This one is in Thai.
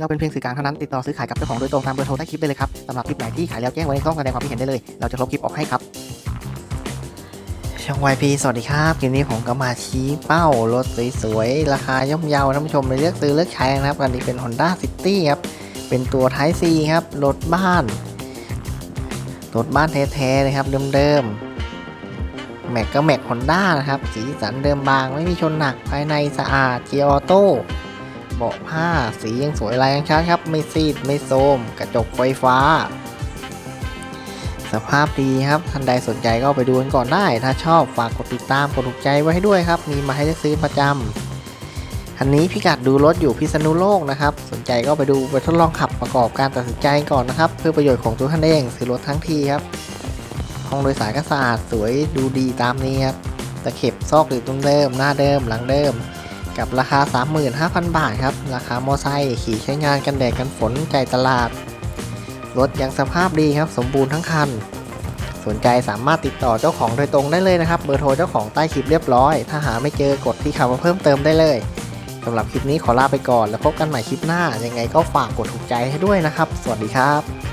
เราเป็นเพียงสื่อกลางเท่านั้นติดต่อซื้อขายกับเจ้าของโดยตรงตามเบอร์โทรใต้คลิปได้เลยครับสำหรับคลิปไหนที่ขายแล้วแจ้งไว้ในช่องแสดงความคิดเห็นได้เลย เราจะลบคลิปออกให้ครับ ช่อง YP สวัสดีครับคลิปนี้ผมก็มาชี้เป้ารถสวยๆ ราคาย่อมเยาท่านผู้ชมไปเลือกซื้อเลือกใช้นะครับอันนี้เป็น Honda City ครับเป็นตัว Type C ครับรถบ้านรถบ้านแท้ๆเลยครับเดิมๆแม็กก็แม็ก Honda นะครับสีสันเดิมบางไม่มีชนหนักภายในสะอาดเกียร์ออโต้ เบาะผ้าสียังสวยลายยังชัดครับ ไม่ซีดไม่โทรมกระจกไฟฟ้า สภาพดีครับท่านใดสนใจก็ไปดูกันก่อนได้ ถ้าชอบฝากกดติดตามกดถูกใจไว้ให้ด้วยครับ มีมาให้ได้ซื้อประจำคันนี้พิกัดดูรถอยู่พิษณุโลกนะครับ สนใจก็ไปดูไปทดลองขับประกอบการตัดสินใจก่อนนะครับ เพื่อประโยชน์ของตัวท่านเองซื้อรถทั้งทีครับห้องโดยสารก็สะอาดสวยดูดีตามนี้ครับตะเข็บซอกหรือตุ้มเดิมหน้าเดิมหลังเดิม กับราคา 35,000 บาทครับ ราคามอไซค์ขี่ใช้งานกันแดดกันฝนใจตลาด รถยังสภาพดีครับ สมบูรณ์ทั้งคัน สนใจสามารถติดต่อเจ้าของโดยตรงได้เลยนะครับ เบอร์โทรเจ้าของใต้คลิปเรียบร้อย ถ้าหาไม่เจอกดที่คำว่าเพิ่มเติมได้เลยสำหรับคลิปนี้ขอลาไปก่อนแล้วพบกันใหม่คลิปหน้า ยังไงก็ฝากกดถูกใจให้ด้วยนะครับ สวัสดีครับ